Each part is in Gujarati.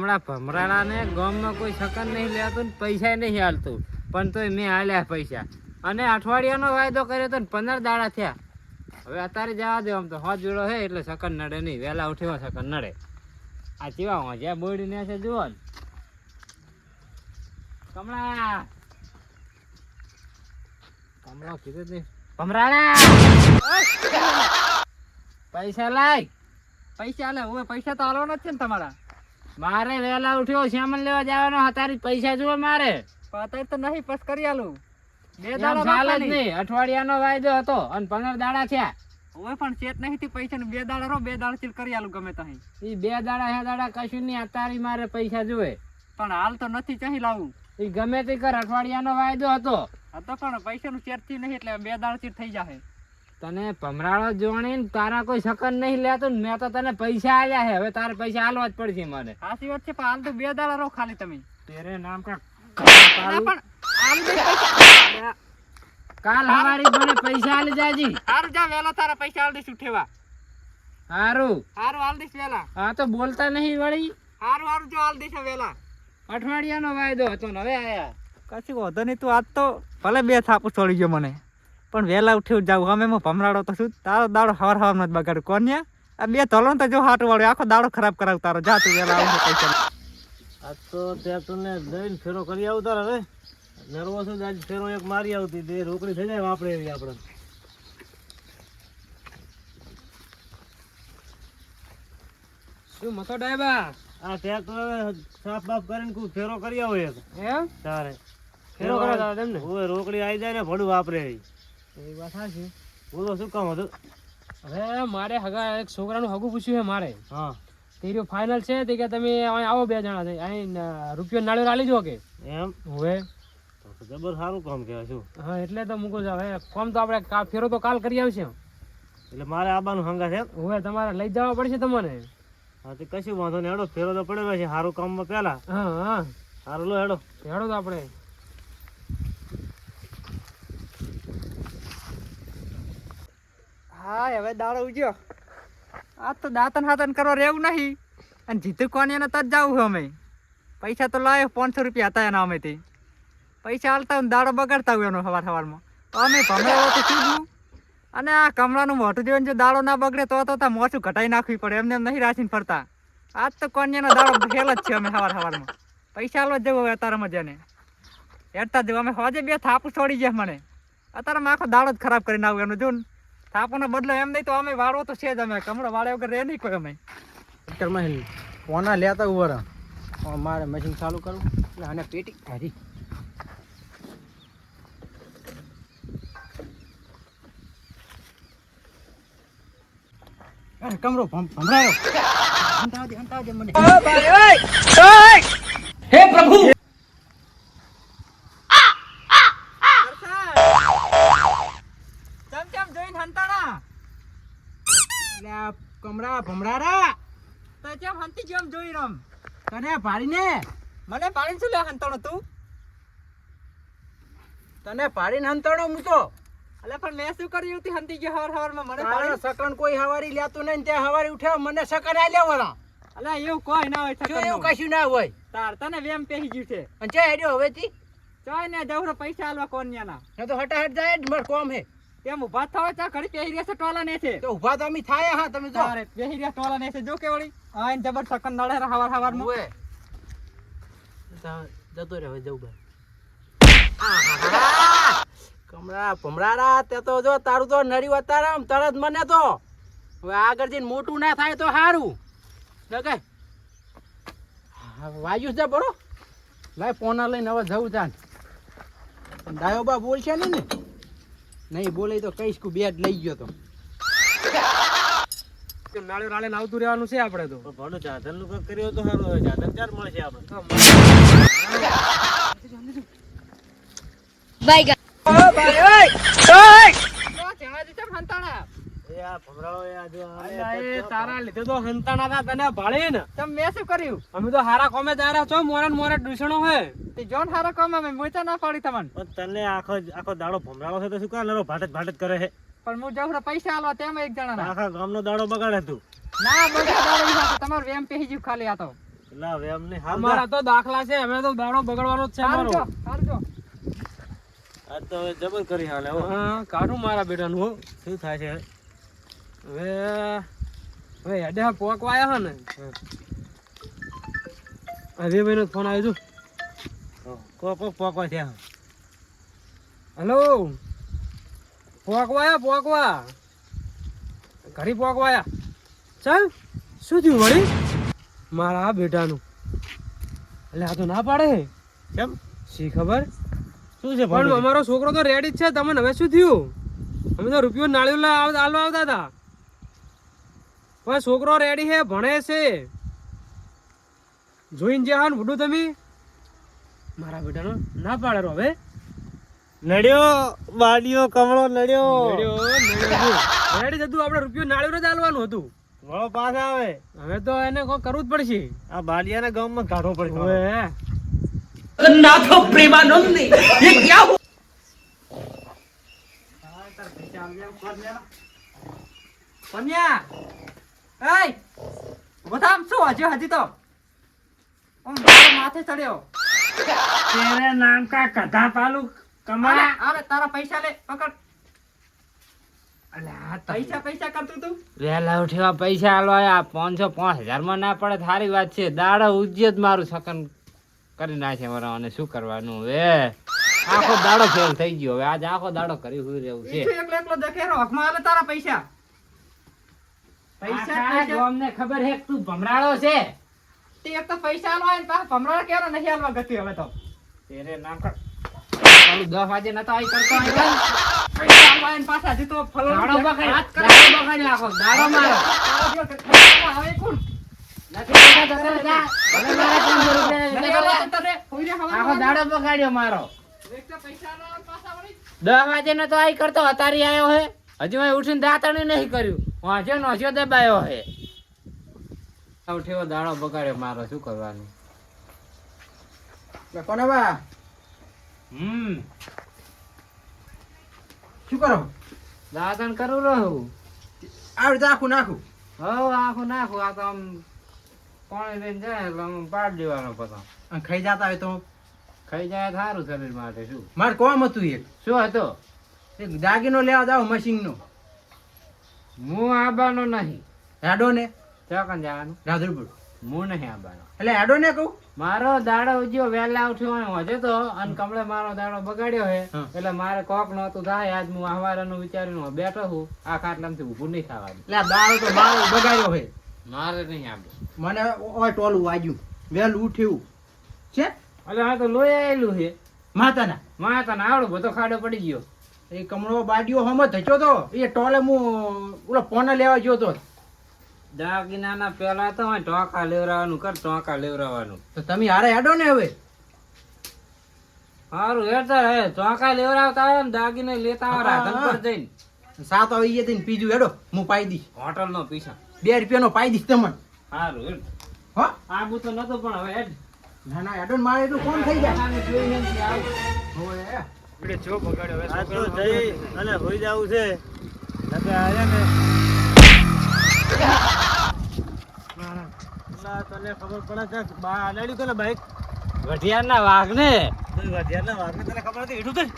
હમણાં ભમરાડા ને ગામમાં કોઈ શકન નહીં લેતું ને પૈસા નહીં હાલતું. પણ તોય મેં હાલ્યા પૈસા. અને અઠવાડિયાનો વાયદો કર્યો તો ને પંદર દાડા થયા. હવે અત્યારે જવા દેવા આમ તો હોત જોડો હે એટલે શકન નડે નહીં. વહેલા ઉઠ્યો શકન નડે. આ ચીવા હું જ્યાં બોડીને છે, જુઓ ને. કમળા! કમળા કીધું નહીં. ભમરાળા પૈસા લાય. પૈસા લે હવે પૈસા તો આલવાના જ છે ને તમારા. મારે વેલા ઉઠ્યો શ્યામલ લેવા જવાનો હતારી પૈસા જુઓ મારે. પણ અત્યારે તો નહીં પસ કરી આલું. બે દાડા ચાલે જ નહીં. અઠવાડિયાનો વાયદો હતો અને પંદર દાડા થયા. હવે પણ ચેત નહીં થી પૈસા બે દાડા રો બે દાડા ચીલ કરી આલું ગમે તહીં ઈ બે દાડા હે દાડા કશું નહીં અતારી મારે પૈસા જુએ. પણ હાલ તો નથી ચાહી લાવું. ઈ ગમે તે કર અઠવાડિયાનો વાયદો હતો. હતો પણ પૈસાનું ચેતથી નહીં એટલે બે દાડા ચીલ થઈ જશે તને ભમરાળો જોણી ને તારા કોઈ શકન નહીં લેતું ને મેં તો તને પૈસા આલ્યા છે. હવે તારે પૈસા આલવા જ પડશે મને. સાચી વાત છે પણ હાલ તો બે દાડા રહો ખાલી તમે. તેરે નામ કા કાલ હવારી મને પૈસા આલી જાજી. હારું જા વેલા તારા પૈસા હાલ દઈશું ઉઠેવા. હારું. હારું આલી દઈશ વેલા હા તો બોલતા નહીં વળી. હારું હારું જો આલી દઈશ વેલા અઠવાડિયાનો વાયદો હતો ને હવે આયા. કશું વાંધો નહીં તું આજ તો ભલે બે થાપુ છોડી ગયો મને. પણ વહેલા ઉઠ્યું જાવ અમે હું ભમરાડો તો શું તારો દાડો હવાર હવાર નથી બગાડ્યું. કોન્યા આ બે તોલો તો જો હાટ વાળો. આખો દાડો ખરાબ કરાવ તારો. જા તું વહેલા આવું પૈસા આ તો ત્યાં તને જઈને ફેરો કરી આવું તારે હવે. નર્વસ જ આજ ફેરો એક મારી આવતી તે રોકડી થઈ જાય વાપરે એવી આપણે. શું મતો ડાયબા? આ ટ્રેક્ટર સાફ બાફ કરીને કોઈ ફેરો કરી આવો એક. એમ? તારે. ફેરો કરાવ જાવ તેમને? રોકડી આવી જાય ને ભડું વાપરે એવી. એ વાત સાચી બોલો શું કામ હતું? હવે મારે હગા એક છોકરાનું હગું પૂછ્યું છે મારે. હા. તેરું ફાઇનલ છે તે કે તમે આવો બે જણા છે અહીં રૂપિયો નાળ્યો રાલી જો કે? એમ? હવે? જબર સારું કામ કહેવાય શું? હા એટલે તો મૂકું છું. હવે કામ તો આપણે ફેરો તો કાલ કરી આવશે. એટલે મારે આબાનું હંગા છે હવે તમારે લઈ જવા પડશે તમને. હા તે કશું વાંધો નહીં. હેડો ફેરો તો પડ્યો છે. સારું કામમાં પહેલા. હા હા. સારું લો હેડો. હેડો તો આપણે. હા હવે દાડો ઉજ્યો. આ તો દાંતન હાતન કરવા રહેવું નહીં. અને જીતું કોની એને તજ જવું અમે. પૈસા તો લાવ્યો પાંચસો રૂપિયા હતા એના અમે તે પૈસા હાલતા હોય દાડો બગાડતા હોય એનો સવાર સવારમાં. અમે તો અને આ કમળાનું મોઢું જોઈને જો દાડો ના બગડે તો તો ત્યાં મોઢું ઘટાઈ નાખવી પડે. એમને એમ નહીં રાખીને ફરતા. આજ તો કોન્યાનો દાડો ફેલ જ છે અમે સવાર સવારમાં. પૈસા હાલવા જવું હવે અત્યારે મજાને હેડતા જવું. અમે હોજે બે થાપું છોડી ગયા મને. અત્યારે આખો દાડો જ ખરાબ કરીને આવું એનું. જો ને થાપોનો બદલો એમ નહીં તો અમે વાળો તો છે જ અમે. કમળો વાળે વગર રે નહીં કોઈ અમે. ટ્રેક્ટરમાં કોના લેતા ઊભા મારે મશીન ચાલુ કરવું એટલે આને પેટી હારી અરે કમરો ભમ- ભમરાયો. હંતાવજે હંતાવજે મને ચમ ચમ જોઈને હંતાણા એટલે આ કમરા ભમરારા તો ચમ હંતી જેમ જોઈ રમ? તને પાડીને? મને પાડીને શું લે હંતાણો તું? તને પાડીને હંતણો હું તો. અલે પણ મેં શું કર્યું હતી હંતી જે હવાર હવારમાં? મને ભાડી સકરણ સકન કોઈ હવારી લેતું નહીં ત્યાં હવારી ઉઠ્યો મને સકન આ લેવાના અલે એવું કોઈ ના હોય શું એવું કશું ના હોય? તાર તને વેમ પેહી ગયું છે. અને ચા હેડ્યો હવેથી? ચાય ને જવરો પૈસા આલવા કોન્યાના. તો હટાહટ જાય જ માર કોમ હે. એમ ઊભા થાવ ચા ઘડી પહેરી રહ્યા છે ટોલા ને છે તો ઊભા તો અમે થાય હા તમે જો. અરે પહેરી રહ્યા ટોલા ને છે જો કે વળી હા એને જબર સકન નડે હવાર હવારમાં ઓએ જતો રહે હવે જવું કમળા ભમરારા તે તો જો તારું તો નડ્યું અતારામ તરત મને તો. હવે આગળ જઈને મોટું ના થાય તો સારું કે? વાયુ છે બરો લાય પોના લઈને હવે જવું ચાલ. ડાયો બા બોલશે નહીં ને? નહીં બોલે તો કહીશ કે બેડ લઈ ગયો તો. નાળે રાળે આવતું રહેવાનું છે આપણે તો? ભણો જાધનનું કંઈક કર્યું તો સારું હવે ચાધન ચાર મળશે આપણે. બાય હંતાણા એ ઓય એ આ જો આ અલ્યા, એ તારા લીધે તો હંતાણા હતા તને ભાળે ને. તમ મેં શું કર્યું? અમે તો હારા કોમે જ છો મોરન મોરે દૂષણો હે. તે જોન હારો કામ અમે મોચા ના પાડી તમને. પણ તને આખો આખો દાડો ભમરાળો છે તો શું કામ નરો ભાટ જ કરે છે. પણ હું જવરો પૈસા આલવા તેમ એક જણા આખા ગામનો દાડો બગાડે તું. ના બધા દાડો ઈ હાથે તમારું વેમ પેહી ગયું ખાલી આ તો. લા હવે અમારા તો દાખલા છે અમે તો દાડો બગડવાનો જ છે અમારો. હારજો, હારજો. આ તો જબર કરી હાલે હા. કાઢું મારા બેટાનું નું શું થાય છે? હવે હવે હેડે પોકવા આવ્યા હે ને? હવે ભાઈનો ફોન આવ્યો છું. કોક કો વાય થયા હેલો? પોકવા આયા પોકવા ઘડી પોકવાયા ચાલ શું થયું વળી? મારા બેટાનું. એટલે આ તો ના પાડે કેમ? શી ખબર? શું છે પણ અમારો છોકરો તો રેડી જ છે. તમને હવે શું થયું? અમે તો રૂપિયો નાળિયું લા- આવ- આલવા આવતા હતા. પણ છોકરો રેડી છે ભણે છે. જોઈને જે હા બુડું તમે. મારા બેટાનો ના પાડે હવે નડ્યો બાડીઓ કમળો નડ્યો. નડ્યો. રેડી જતું આપણે રૂપિયો નાળિયું ને ચાલવાનું હતું. વળો પાસ આવે. હવે તો એને કોઈ કરવું જ પડશે. આ બાલિયાના ગામમાં કાઢવો પડશે હવે પન્યા એય બધા આમ શું હજી હજી તો? આમ મારો માથે ચડ્યો. તેરે નામ કા કધા પાલું? અરે અરે તારા પૈસા લે પકડ. અલ્યા પૈસા પૈસા કરતું તું? વેલા ઉઠ્યા પૈસા આલો આ પાંચસો પાંચ હજારમાં ના પડે સારી વાત છે. દાડો ઉજ્જે જ મારું સકન કરી નાખે મારા અને શું કરવાનું હવે? આખો દાડો ફેલ થઈ ગયો હવે. આજ આખો દાડો કરી રહેવું છે. એકલો એકલો દેખેરો હકમાં આલે તારા પૈસા. પૈસા આખા ખબર હે તું ભમરાળો છે? તે એક તો પૈસા આવે ને પાછા ભમરાડા કેવાનો નહીં ગતિ હવે તો. તેરે નામ કા ચાલુ દસ વાગે નતો આવી કરતો પૈસા ને પાછા હજી તો હાથ કરે. નાખો મારો. કોણ? કરે દસ વાગે નતો આવી કરતો અતારી આવ્યો હે. હજુ ઉઠીને દાંતણી નહીં કર્યું. વાંચ્યો નોચ્યો દબાયો હે. ઉઠ્યો દાડો બગાડ્યો મારો શું કરવાનું? કોને બા? હમ. શું કરો? દાદન કરું રહું. આવડે આખું નાખું? હવ આખું નાખું. આ તો આમ પાણી લઈને જાય એટલે આમ પાડ દેવાનો પતંગ. ખાઈ જતા હોય તો? ખાઈ જાય સારું શરીર માટે શું? મારે કોમ હતું એક. શું હતો? એક દાગીનો લેવા જાવ મશીનનો હું આબાનો નહીં. રાડો ને? ચોકન જવાનું? રાધરપુર હું નહીં આબાનો. એટલે રાડો ને કહું? મારો દાડો ઉજ્યો વહેલા ઉઠ્યો હોજે તો અને કમળે મારો દાડો બગાડ્યો હે. એટલે મારે કોક નહોતું થાય. આજ હું આહવારાનું વિચારીને બેઠો છું. આ ખાટલામાંથી ઊભું નહીં થવા એટલે દાડો તો બાળ બગાડ્યો હે. મારે નહીં આવું મને ઓય ટોલું વાગ્યું. વહેલું ઉઠ્યું. છે? એટલે આ તો લોહી આવેલું છે માતાના. માતાના તને આવડો બધો ખાડો પડી ગયો. એ કમળો બાડીઓ હમ થયો તો. એ ટોલે હું ઓલો ફોન લેવા ગયો તો. દાગીનાના પેલા તો ટોકા લેવરાવાનું કર ટોકા લેવરાવાનું. તો તમે હારે હેડો ને હવે. સારું હેડતા હે ટોકા લેવરાવતા આવે ને દાગીને લેતા આવે રાધન પર જઈને. સાત આવી ગયા ને પીજું હેડો હું પાઈ દઈશ. હોટલ નો પૈસા બે રૂપિયાનો પાઈ દઈશ તમને. સારું હેડ. હો? આબુ તો નતો પણ હવે હેડ. ના ના હેડો ને મારે એટલું કોણ થઈ જાય. એમ કે જો બગાડ્યો હવે તો જઈ અને હોઈ જવું છે. નકર આયા ને. તને ખબર પડે છે બા આલેડી કોને બાઈક? ગઢિયારના વાઘને વાઘને તને ખબર હતી? હેઠું કઈ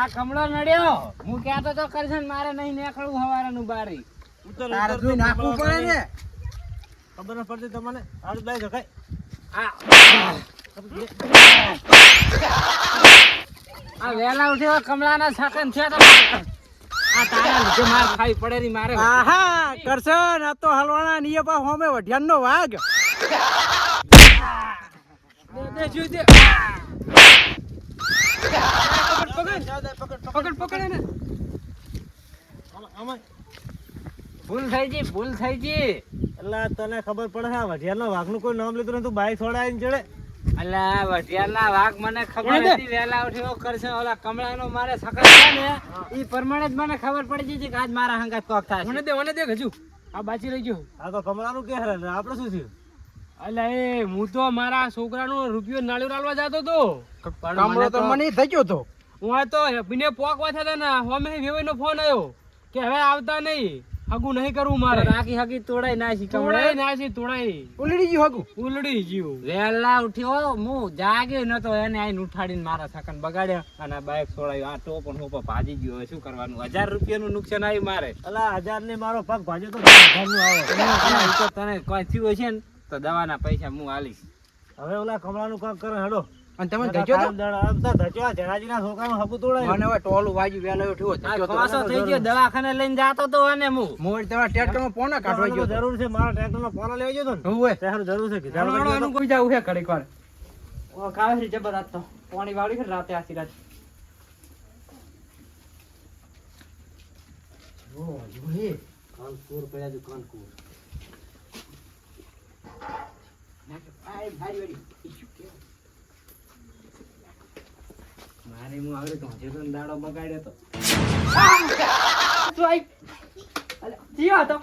આ કમળો નડ્યો. હું કહેતો તો કરશન મારે નહીં નીકળવું હવારનું બારી. ઉતર તારે ઉતર જોઈ નાખવું પડે ને? ખબર ન પડતી તમને આડું બાઈક હકાય આ વેલા ઉઠ્યો કમળાના સાકન છે આ તારા લીધે માર ખાઈ પડે ની મારે. આહા કરશન આ તો હલવાના નિયે પા હોમે વઢિયાનનો વાઘ. દે, દે, જો દે. પકડ પકડ એને. ભૂલ થઈ ગઈ ભૂલ થઈ ગઈ. એટલે તને ખબર પડે છે વઢિયાનો વાઘનું કોઈ નામ લીધું નતું બાઈક છોડાવીને ચડે. અલા વઢિયારના વાઘ મને ખબર હતી વેલા ઉઠ્યો કરશે ઓલા કમળાનો મારે સકન છે. ને ઈ પ્રમાણે જ મને ખબર પડી ગઈ કે આજ મારા હંગાત કોક થાય મને દે મને દે હજુ. આ બાચી રહી ગયો. આ તો કમળાનું કે હરે આપણે શું થયું? અલ્યા એ હું તો મારા છોકરાનો રૂપિયો નાળિયો રાલવા જતો તો કમળો તો- મને થઈ ગયો તો. હું આ તો બિને પોકવા થતા ને હોમે વેવાઈનો ફોન આવ્યો કે હવે આવતા નહીં. હગું નહીં કરવું મારે. રાખી હગી તોડાઈ નાખી તોડાઈ કમળે ના છે તોડાઈ. ઉલડી ગયું હગુ? ઉલડી ગયું. વહેલા ઉઠ્યો હું જાગ્યો નતો એને આઈને ઉઠાડીને મારા થાકન બગાડ્યા અને આ બાઇક છોડાયું. આ ટોપ અને હોપો ભાજી ગયો. હવે શું કરવાનું? હજાર રૂપિયાનું નુકસાન આવ્યું મારે. અલા હજાર ને મારો પગ ભાજ્યો તો આવે. તો તને કોઈ થયું હશે ને તો દવાના પૈસા હું આલીશ. હવે ઓલા કમળાનું કામ કરે હેડો. અને તમે ધજો તો ધજો આ જણાજીના છોકરાનું હગું તોડાયું. મને હવે ટોલું વાજી વેલો ઉઠ્યો ધજો તો ખોસો થઈ ગયો દવાખાને લઈને જાતો તો અને મુ મોડ તમારા ટ્રેક્ટરમાં પોના કાઢવા ગયો જરૂર છે મારા ટ્રેક્ટરનો પોરો લેવા ગયો તો ને હોવે. તારું જરૂર છે કે તો. આનું કોઈ જાવ છે ઘડીક કોણ ઓ, કાવે છે જબરદસ્ત તો. પાણી વાળી છે રાતે આસી રાત. ઓ જોહે કાનપુર પડ્યા જો કાનપુર. આય, ભારી વાળી. મારે હું તો હજુ તો દાડો બગાડ્યો તો શું આય? અલે, જીવા તો.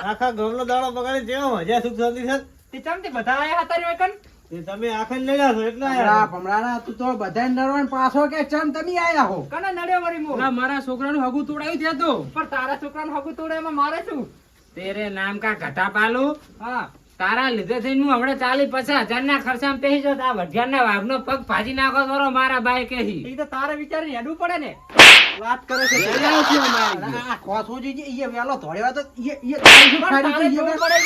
આખા ગામનો દાડો બગાડી જેવો મજા સુખ શાંતિ છે તે ચમથી બધા આયા હતા રે વૈકન? તે તમે આખા લઈ જાશો એટલે આયા. ભમરાના તું તો બધાય નરવાન પાછો કે ચમ તમે આયા હો કને નડ્યો વળી મો? ના મારા છોકરાનું હગું તોડાયું તો પણ તારા છોકરાનું હગું તોડે એમાં મારે શું તેરે નામ કા ઘટા પાલું હા તારા લીધે થઈ હું હમણાં ચાલી પચાસ હજાર ના ખર્ચામાં પેહી જતો આ વઢિયારના વાઘનો પગ ભાજી નાખો કરો મારા ભાઈ કે એ તો તારે વિચારીને હેડવું પડે ને. વાત કરે છે કોસો જે ઈએ વેલો ધોળ્યો તો તારું શું પડે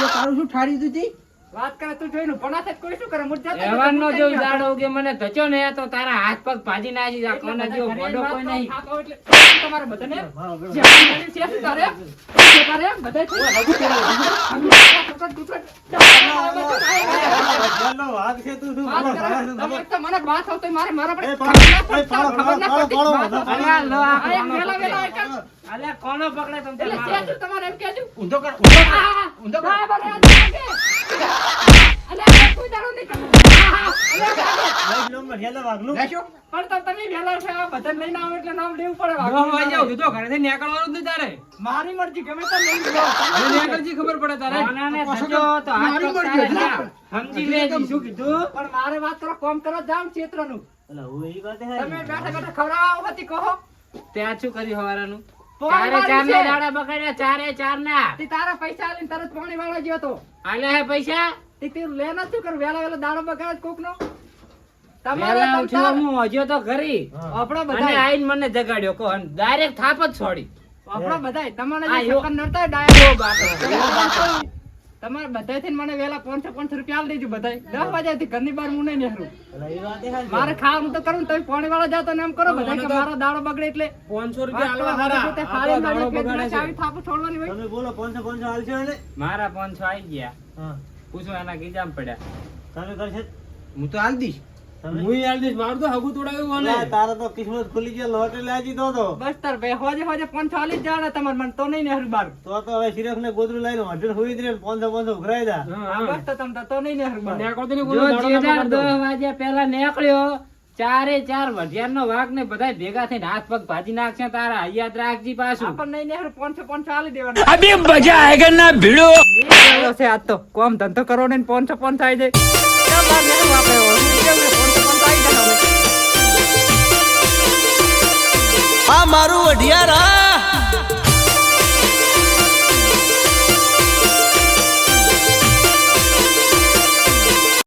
એ તારું શું ઠાર્યું તું તી? વાત કરે તું જોઈ નું પણ કોઈ શું કરે? મું જતો રહ્યો, એવાનો મું જો કઈ નહીં દાડો કે મને ધચો ને તો તારા હાથ પગ ભાજી નાખી જા કોને જેવો કોઈ નહીં. બધાને? કરે. કરે, કોનો પકડે. તમ એટલે છે શું તમારે એમ કહેજો? ઊંધો કર, ઊંધો કર. ઊંધો કર. બરાબર, આ જાગે. અલ્યા, આ કોઈ દાડો નહીં કરે. આ, અલ્યા, જાગે. લઈ લો, લેશો? પણ તો તમે વહેલા છે આ બધાને લઈને આવો એટલે નામ લેવું પડે દસ વાઘનું વાગ્યા તો ઘરેથી નીકળવાનું જ નહીં તારે. મારી મરજી ગમે તે લઈને લો. નીકળજી ખબર પડે તારે. તો મારી મરજી. સમજી લેજી શું કીધું? પણ મારે વાત કરો કોમ કરો જાવ ક્ષેત્રનું. અલા, હું એ વાતે તમે બેઠા બેઠા ખવડાવો હતી કહો. ત્યાં શું કર્યું હવારાનું? ચારે ચાર ના દાડા બગાડ્યા ચારે ચાર ના તારા પૈસા આલીને તરત પાણી વાળવા ગયો તો. આલ્યા હે પૈસા? તે તે લેના શું કર? વેલા વેલા દાડો બગાડ કોક નો તમારે ઉઠ્યો હું હજ્યો તો ઘરી હા. આપણા અને મને જગાડ્યો. કહો ડાયરેક્ટ થાપ જ છોડી. આપણા બધાય તમારે આ જે યો- શકન નડતા ડાયરેક્ટ બાપો, તમારે બધાય થઈને મને વેલા પાંચસો પાંચસો રૂપિયા આલી દેજો બધાય દસ વાગ્યાથી ઘરની બહાર હું નહીં નીકળું. અલા, એ વાતે હારી. મારે ખાવાનું તો કરું તમે પાણી વાળા જાતો ને એમ કરો બધા કે મારો દાડો બગડે એટલે પાંચસો રૂપિયા ચાવી થાપું છોડવાની હોય. બોલો પાંચસો પાંચસો હાલશો એટલે? મારા પાંચસો આવી ગયા. પૂછો એના ગીજામાં પડ્યા. તમે કરશે? હું તો હાલ દઈશ. હું યાર દઈશ મારું તો હગું તોડાયું અલા, મને તારા તો કિસ્મત ખુલી ગયો લોટરી લાજી તો તો. બસ તાર ભાઈ હોજે હોજે પાંચસો આલી જ જવાના તમારે મને તો નહીં નેહરું બાર. તો તો હવે સિરફ ને ગોદરું લઈને હોટેલ હુઈ ને પાંચસો પાંચસો ઉઘરાઈ દા. બસ તો તમ તો નહીં નેહરું બાર. નીકળતો નહીં, જો કોઈ દાડો ના જેદાર પકડતો. દસ પહેલા નીકળ્યો ચારે ચાર વઢિયારનો વાઘ ને બધા ભેગા થઈને હાથ પગ ભાજી નાખશે તારા યાદ રાખજી પાછું. આપણને નહીં નેહરું પાંચસો પાંચસો આલી દેવાના. અભી મજા આયેગા ના ભીડો. છે આજ તો કોમ ધંધો કરો ને પાંચસો પાંચસો આવી જાય આ મારું અઢિયારા